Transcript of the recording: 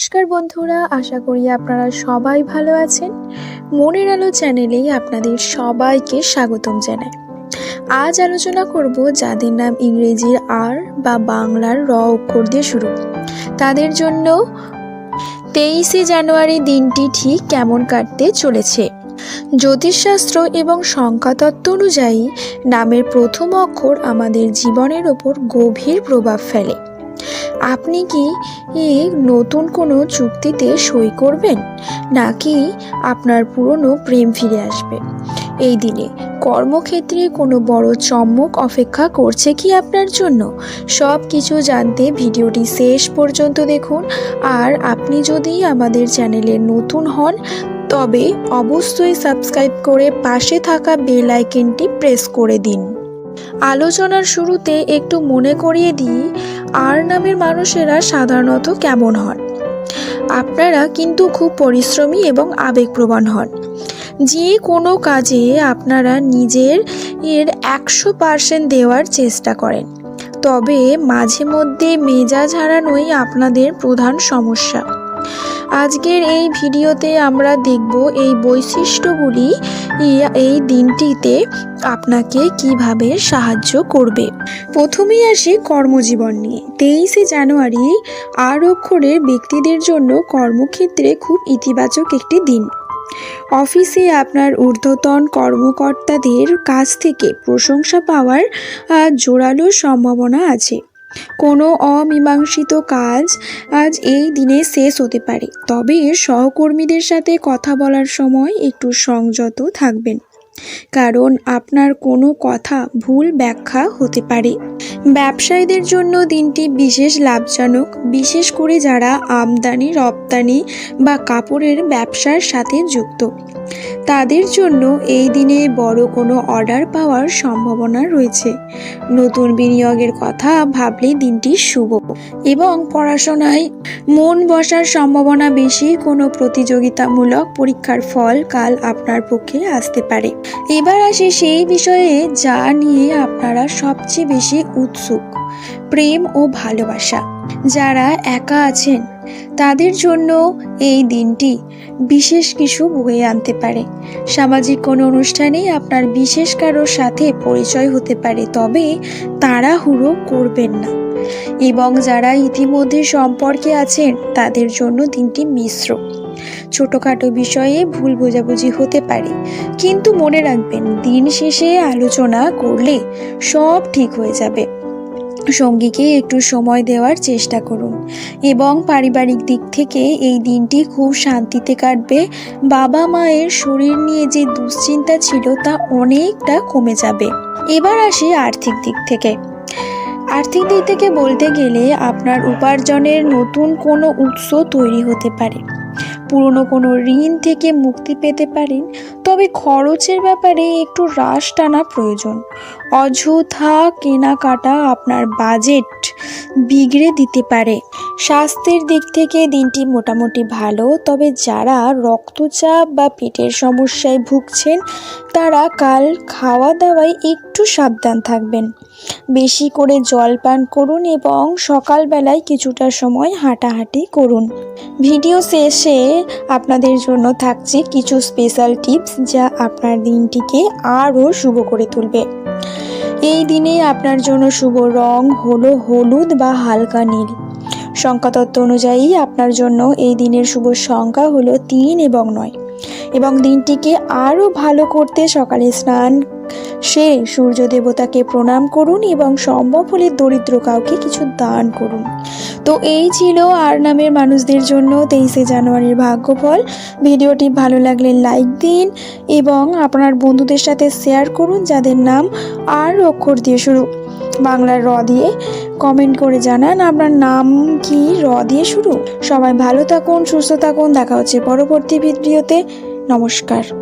নমস্কার বন্ধুরা, আশা করি আপনারা সবাই ভালো আছেন। মনের আলো চ্যানেলেই আপনাদের সবাইকে স্বাগতম জানাই। আজ আলোচনা করব যাদের নাম ইংরেজির আর বা বাংলার র অক্ষর দিয়ে শুরু। তাদের জন্য তেইশে জানুয়ারি দিনটি ঠিক কেমন কাটতে চলেছে? জ্যোতিষশাস্ত্র এবং সংখ্যাতত্ত্ব অনুযায়ী নামের প্রথম অক্ষর আমাদের জীবনের ওপর গভীর প্রভাব ফেলে। আপনি কি নতুন কোনো চুক্তিতে সই করবেন? নাকি আপনার পুরনো প্রেম ফিরে আসবে? এই দিনে কর্মক্ষেত্রে কোনো বড় চমক অপেক্ষা করছে কি আপনার জন্য? সব কিছু জানতে ভিডিওটি শেষ পর্যন্ত দেখুন। আর আপনি যদি আমাদের চ্যানেলে নতুন হন, তবে অবশ্যই সাবস্ক্রাইব করে পাশে থাকা বেল আইকনটি প্রেস করে দিন। আলোচনার শুরুতে একটু মনে করিয়ে দিই, আর নামের মানুষেরা সাধারণত কেমন হন। আপনারা কিন্তু খুব পরিশ্রমী এবং আবেগপ্রবণ হন। যে কোনো কাজে আপনারা নিজের এর একশো পার্সেন্ট দেওয়ার চেষ্টা করেন। তবে মাঝে মধ্যে মেজাজ হারানোই আপনাদের প্রধান সমস্যা। আজকের এই ভিডিওতে আমরা দেখব এই বৈশিষ্ট্যগুলি এই দিনটিতে আপনাকে কীভাবে সাহায্য করবে। প্রথমেই আসি কর্মজীবন নিয়ে। তেইশে জানুয়ারি আর অক্ষরের ব্যক্তিদের জন্য কর্মক্ষেত্রে খুব ইতিবাচক একটি দিন। অফিসে আপনার ঊর্ধ্বতন কর্মকর্তাদের কাছ থেকে প্রশংসা পাওয়ার জোরালো সম্ভাবনা আছে। কোনো অমীমাংসিত কাজ আজ এই দিনে শেষ হতে পারে। তবে সহকর্মীদের সাথে কথা বলার সময় একটু সংযত থাকবেন। কারণ আপনার কোনো কথা ভুল ব্যাখ্যা হতে পারে। ব্যবসায়ীদের জন্য দিনটি বিশেষ লাভজনক। বিশেষ করে যারা আমদানি, রপ্তানি বা কাপড়ের ব্যবসার সাথে যুক্ত। তাদের জন্য এই দিনে বড় কোনো অর্ডার পাওয়ার সম্ভাবনা রয়েছে। নতুন বিনিয়োগের কথা ভাবলে দিনটি শুভ। এবং পড়াশোনায় মন বসার সম্ভাবনা বেশি, কোনো প্রতিযোগিতামূলক পরীক্ষার ফল কাল আপনার পক্ষে আসতে পারে। এবার আসে সেই বিষয়ে যা নিয়ে আপনারা সবচেয়ে বেশি উৎসুক, প্রেম ও ভালোবাসা। যারা একা আছেন, তাদের জন্য এই দিনটি বিশেষ কিছু বয়ে আনতে পারে। সামাজিক কোনো অনুষ্ঠানে আপনার বিশেষ কারোর সাথে পরিচয় হতে পারে, তবে তাড়াহুড়ো করবেন না। এবং যারা ইতিমধ্যে সম্পর্কে আছেন, তাদের জন্য দিনটি মিশ্র। ছোটোখাটো বিষয়ে ভুল বোঝাবুঝি হতে পারে, কিন্তু মনে রাখবেন, দিন শেষে আলোচনা করলে সব ঠিক হয়ে যাবে। সঙ্গীকে একটু সময় দেওয়ার চেষ্টা করুন এবং পারিবারিক দিক থেকে এই দিনটি খুব শান্তিতে কাটবে। বাবা মায়ের শরীর নিয়ে যে দুশ্চিন্তা ছিল তা অনেকটা কমে যাবে। এবার আসি আর্থিক দিক থেকে। আর্থিক দিক থেকে বলতে গেলে আপনার উপার্জনের নতুন কোনো উৎস তৈরি হতে পারে। পুরনো কোনো ঋণ থেকে মুক্তি পেতে পারেন, তবে খরচের ব্যাপারে একটু হ্রাস টানা প্রয়োজন। অযথা কেনাকাটা আপনার বাজেট বিগড়ে দিতে পারে। স্বাস্থ্যের দিক থেকে দিনটি মোটামুটি ভালো, তবে যারা রক্তচাপ বা পেটের সমস্যায় ভুগছেন, তারা কাল খাওয়া দাওয়ায় একটু সাবধান থাকবেন। বেশি করে জল পান করুন এবং সকালবেলায় কিছুটা সময় হাঁটাহাঁটি করুন। ভিডিও শেষে আপনাদের জন্য থাকছে কিছু স্পেশাল টিপস যা আপনার দিনটিকে আরও শুভ করে তুলবে। এই দিনে আপনার জন্য শুভ রং হলো হলুদ বা হালকা নীল। সংখ্যাতত্ত্ব অনুযায়ী আপনার জন্য এই দিনের শুভ সংখ্যা হলো তিন এবং নয়। এবং দিনটিকে আরও ভালো করতে সকালে স্নান, সে সূর্য দেবতাকে প্রণাম করুন এবং সম্ভব হলে দরিদ্র কাউকে কিছু দান করুন। তো এই ছিল আর নামের মানুষদের জন্য তেইশে জানুয়ারির ভাগ্যফল। ভিডিওটি ভালো লাগলে লাইক দিন এবং আপনার বন্ধুদের সাথে শেয়ার করুন যাদের নাম আর অক্ষর দিয়ে শুরু। বাংলার র দিয়ে কমেন্ট করে জানান আপনার নাম কি, র দিয়ে শুরু। সবাই ভালো থাকুন, সুস্থ থাকুন, দেখা হচ্ছে পরবর্তী ভিডিওতে। নমস্কার।